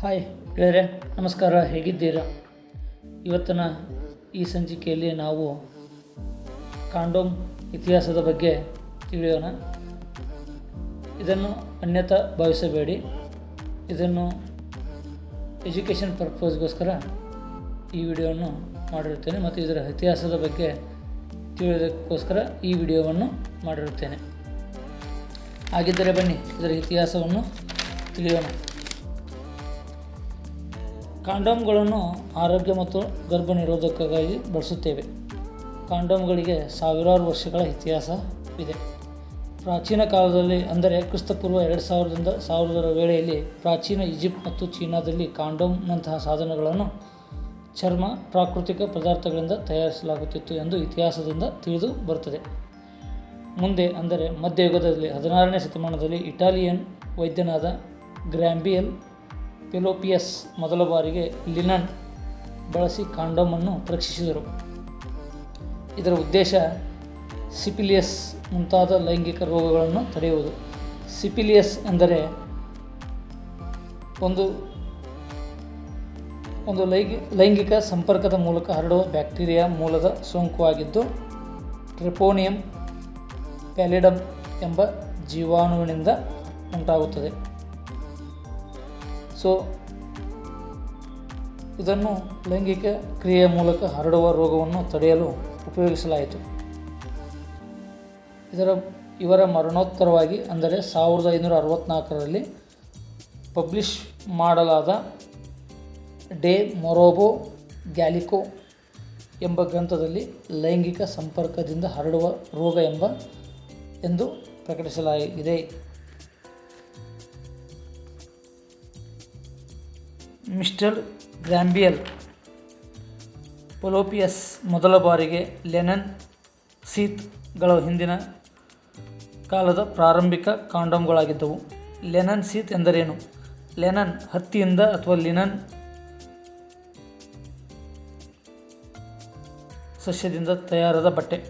Hi ಗೆಳೆಯರೆ, ನಮಸ್ಕಾರ, ಹೇಗಿದ್ದೀರಾ? ಇವತ್ತಿನ ಈ ಸಂಚಿಕೆಯಲ್ಲಿ ನಾವು ಕಾಂಡೋಮ್ ಇತಿಹಾಸದ ಬಗ್ಗೆ ತಿಳಿಯೋಣ. ಇದನ್ನು ಅನ್ಯತಾ ಭಾವಿಸಬೇಡಿ. ಇದನ್ನು ಎಜುಕೇಷನ್ ಪರ್ಪಸ್ಗೋಸ್ಕರ ಈ ವಿಡಿಯೋವನ್ನು ಮಾಡಿರುತ್ತೇನೆ ಮತ್ತು ಇದರ ಇತಿಹಾಸದ ಬಗ್ಗೆ ತಿಳಿಯೋದಕ್ಕೋಸ್ಕರ ಈ ವಿಡಿಯೋವನ್ನು ಮಾಡಿರುತ್ತೇನೆ. ಹಾಗಿದ್ದರೆ ಬನ್ನಿ, ಇದರ ಇತಿಹಾಸವನ್ನು ತಿಳಿಯೋಣ. ಕಾಂಡೋಮ್ಗಳನ್ನು ಆರೋಗ್ಯ ಮತ್ತು ಗರ್ಭ ನಿರೋಧಕಕ್ಕಾಗಿ ಬಳಸುತ್ತೇವೆ. ಕಾಂಡೋಮ್ಗಳಿಗೆ ಸಾವಿರಾರು ವರ್ಷಗಳ ಇತಿಹಾಸವಿದೆ ಪ್ರಾಚೀನ ಕಾಲದಲ್ಲಿ, ಅಂದರೆ ಕ್ರಿಸ್ತಪೂರ್ವ ಎರಡು ಸಾವಿರದಿಂದ ಸಾವಿರದರ ವೇಳೆಯಲ್ಲಿ, ಪ್ರಾಚೀನ ಈಜಿಪ್ಟ್ ಮತ್ತು ಚೀನಾದಲ್ಲಿ ಕಾಂಡೋಮ್ನಂತಹ ಸಾಧನಗಳನ್ನು ಚರ್ಮ ಪ್ರಾಕೃತಿಕ ಪದಾರ್ಥಗಳಿಂದ ತಯಾರಿಸಲಾಗುತ್ತಿತ್ತು ಎಂದು ಇತಿಹಾಸದಿಂದ ತಿಳಿದು ಬರುತ್ತದೆ. ಮುಂದೆ, ಅಂದರೆ ಮಧ್ಯಯುಗದಲ್ಲಿ ಹದಿನಾರನೇ ಶತಮಾನದಲ್ಲಿ ಇಟಾಲಿಯನ್ ವೈದ್ಯನಾದ ಗ್ರ್ಯಾಂಬಿಯಲ್ ಪೆಲೋಪಿಯಸ್ ಮೊದಲ ಬಾರಿಗೆ ಲಿನನ್ ಬಳಸಿ ಕಾಂಡೋಮನ್ನು ರಕ್ಷಿಸಿದರು ಇದರ ಉದ್ದೇಶ ಸಿಪಿಲಿಯಸ್ ಮುಂತಾದ ಲೈಂಗಿಕ ರೋಗಗಳನ್ನು ತಡೆಯುವುದು. ಸಿಪಿಲಿಯಸ್ ಎಂದರೆ ಒಂದು ಒಂದು ಲೈಂಗಿ, ಲೈಂಗಿಕ ಸಂಪರ್ಕದ ಮೂಲಕ ಹರಡುವ ಬ್ಯಾಕ್ಟೀರಿಯಾ ಮೂಲದ ಸೋಂಕುವಾಗಿದ್ದು ಟ್ರಿಪೋನಿಯಂ ಪ್ಯಾಲಿಡಮ್ ಎಂಬ ಜೀವಾಣುವಿನಿಂದ ಉಂಟಾಗುತ್ತದೆ. ಸೊ ಇದನ್ನು ಲೈಂಗಿಕ ಕ್ರಿಯೆಯ ಮೂಲಕ ಹರಡುವ ರೋಗವನ್ನು ತಡೆಯಲು ಉಪಯೋಗಿಸಲಾಯಿತು. ಇದರ, ಇವರ ಮರಣೋತ್ತರವಾಗಿ ಅಂದರೆ ಸಾವಿರದ ಐನೂರ ಅರವತ್ತ್ನಾಲ್ಕರಲ್ಲಿ ಪಬ್ಲಿಷ್ ಮಾಡಲಾದ ಡೇ ಮೊರೋಬೋ ಗ್ಯಾಲಿಕೋ ಎಂಬ ಗ್ರಂಥದಲ್ಲಿ ಲೈಂಗಿಕ ಸಂಪರ್ಕದಿಂದ ಹರಡುವ ರೋಗ ಎಂಬ, ಎಂದು ಪ್ರಕಟಿಸಲಾಗಿದೆ. ಮಿಸ್ಟರ್ ಗ್ರ್ಯಾಂಬಿಯಲ್ ಪೊಲೋಪಿಯಸ್ ಮೊದಲ ಬಾರಿಗೆ ಲೆನನ್ ಸೀತ್ಗಳ ಹಿಂದಿನ ಕಾಲದ ಪ್ರಾರಂಭಿಕ ಕಾಂಡೋಮ್ಗಳಾಗಿದ್ದವು. ಲೆನನ್ ಸೀತ್ ಎಂದರೇನು? ಲೆನನ್ ಹತ್ತಿಯಿಂದ ಅಥವಾ ಲಿನನ್ ಸಸ್ಯದಿಂದ ತಯಾರಾದ ಬಟ್ಟೆ.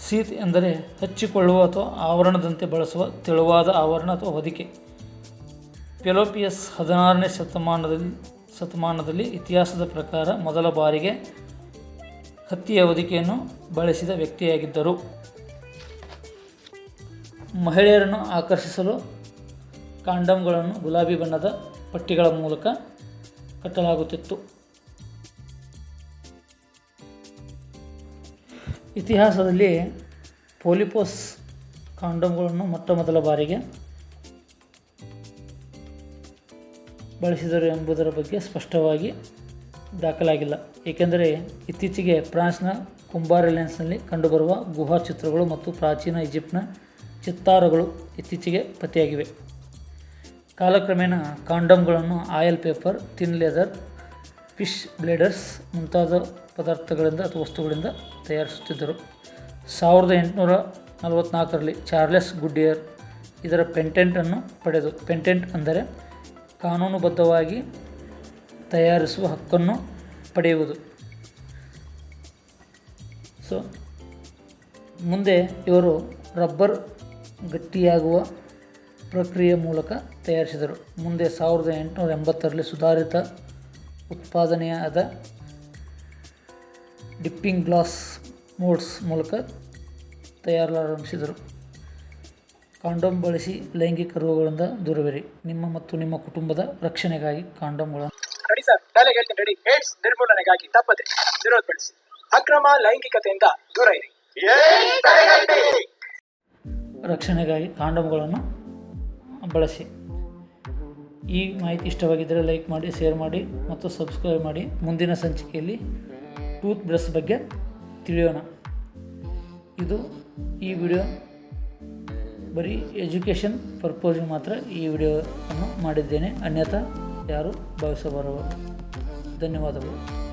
ಸೀತ್ ಎಂದರೆ ಹಚ್ಚಿಕೊಳ್ಳುವ ಅಥವಾ ಆವರಣದಂತೆ ಬಳಸುವ ತೆಳುವಾದ ಆವರಣ ಅಥವಾ ಹೊದಿಕೆ. ಪೆಲೋಪಿಯಸ್ ಹದಿನಾರನೇ ಶತಮಾನದಲ್ಲಿ ಶತಮಾನದಲ್ಲಿ ಇತಿಹಾಸದ ಪ್ರಕಾರ ಮೊದಲ ಬಾರಿಗೆ ಹತ್ತಿಯ ಹೊದಿಕೆಯನ್ನು ಬಳಸಿದ ವ್ಯಕ್ತಿಯಾಗಿದ್ದರು. ಮಹಿಳೆಯರನ್ನು ಆಕರ್ಷಿಸಲು ಕಾಂಡಮ್ಗಳನ್ನು ಗುಲಾಬಿ ಬಣ್ಣದ ಪಟ್ಟಿಗಳ ಮೂಲಕ ಕಟ್ಟಲಾಗುತ್ತಿತ್ತು. ಇತಿಹಾಸದಲ್ಲಿ ಪೋಲಿಪೋಸ್ ಕಾಂಡಮ್ಗಳನ್ನು ಮೊಟ್ಟ ಮೊದಲ ಬಾರಿಗೆ ಬಳಸಿದರು ಎಂಬುದರ ಬಗ್ಗೆ ಸ್ಪಷ್ಟವಾಗಿ ದಾಖಲಾಗಿಲ್ಲ. ಏಕೆಂದರೆ ಇತ್ತೀಚೆಗೆ ಫ್ರಾನ್ಸ್ನ ಕುಂಬಾರೆಲೆನ್ಸ್ನಲ್ಲಿ ಕಂಡುಬರುವ ಗುಹಾ ಚಿತ್ರಗಳು ಮತ್ತು ಪ್ರಾಚೀನ ಈಜಿಪ್ಟ್ನ ಚಿತ್ತಾರಗಳು ಇತ್ತೀಚೆಗೆ ಪತ್ತೆಯಾಗಿವೆ. ಕಾಲಕ್ರಮೇಣ ಕಾಂಡಮ್ಗಳನ್ನು oil paper thin leather, fish bladders ಮುಂತಾದ ಪದಾರ್ಥಗಳಿಂದ ಅಥವಾ ವಸ್ತುಗಳಿಂದ ತಯಾರಿಸುತ್ತಿದ್ದರು. ಸಾವಿರದ ಎಂಟುನೂರ ನಲವತ್ತ್ನಾಲ್ಕರಲ್ಲಿ ಚಾರ್ಲೆಸ್ ಗುಡ್ಡಿಯರ್ ಇದರ ಪೆಂಟೆಂಟನ್ನು ಪಡೆದು, ಪೆಂಟೆಂಟ್ ಅಂದರೆ ಕಾನೂನುಬದ್ಧವಾಗಿ ತಯಾರಿಸುವ ಹಕ್ಕನ್ನು ಪಡೆಯುವುದು. ಸೊ ಮುಂದೆ ಇವರು ರಬ್ಬರ್ ಗಟ್ಟಿಯಾಗುವ ಪ್ರಕ್ರಿಯೆ ಮೂಲಕ ತಯಾರಿಸಿದರು. ಮುಂದೆ ಸಾವಿರದ ಎಂಟುನೂರ ಎಂಬತ್ತರಲ್ಲಿ ಸುಧಾರಿತ ಉತ್ಪಾದನೆಯಾದ ಡಿಪ್ಪಿಂಗ್ ಗ್ಲಾಸ್ ಮೋಡ್ಸ್ ಮೂಲಕ ತಯಾರಾರಂಭಿಸಿದರು ಕಾಂಡೋಮ್ ಬಳಸಿ ಲೈಂಗಿಕ ರೋಗಗಳಿಂದ ದೂರವಿರಿ. ನಿಮ್ಮ ಮತ್ತು ನಿಮ್ಮ ಕುಟುಂಬದ ರಕ್ಷಣೆಗಾಗಿ ಕಾಂಡೋಮ್ಗಳನ್ನು ರೆಡಿ ಸರ್ ಡೈಲಾಗ್ ಹೇಳ್ತೀನಿ ರೆಡಿ ಏಡ್ಸ್ ನಿರ್ಮೂಲನೆಗಾಗಿ ತಪ್ಪದೆ ವಿರೋಧಪಡಿಸಿ. ಅಕ್ರಮ ಲೈಂಗಿಕತೆಯಿಂದ ದೂರ ಇರಿ. ರಕ್ಷಣೆಗಾಗಿ ಕಾಂಡೋಮ್ಗಳನ್ನು ಬಳಸಿ. ಈ ಮಾಹಿತಿ ಇಷ್ಟವಾಗಿದ್ದರೆ ಲೈಕ್ ಮಾಡಿ ಶೇರ್ ಮಾಡಿ ಮತ್ತು ಸಬ್ಸ್ಕ್ರೈಬ್ ಮಾಡಿ. ಮುಂದಿನ ಸಂಚಿಕೆಯಲ್ಲಿ ಟೂತ್ ಬ್ರಷ್ ಬಗ್ಗೆ ತಿಳಿಯೋಣ. ಇದು ಈ ವಿಡಿಯೋ. ಬರೀ ಎಜುಕೇಷನ್ ಪರ್ಪೋಸಿಗೆ ಮಾತ್ರ ಈ ವಿಡಿಯೋವನ್ನು ಮಾಡಿದ್ದೇನೆ. ಅನ್ಯಥಾ ಯಾರು ಭಾವಿಸಬಾರದು? ಧನ್ಯವಾದಗಳು.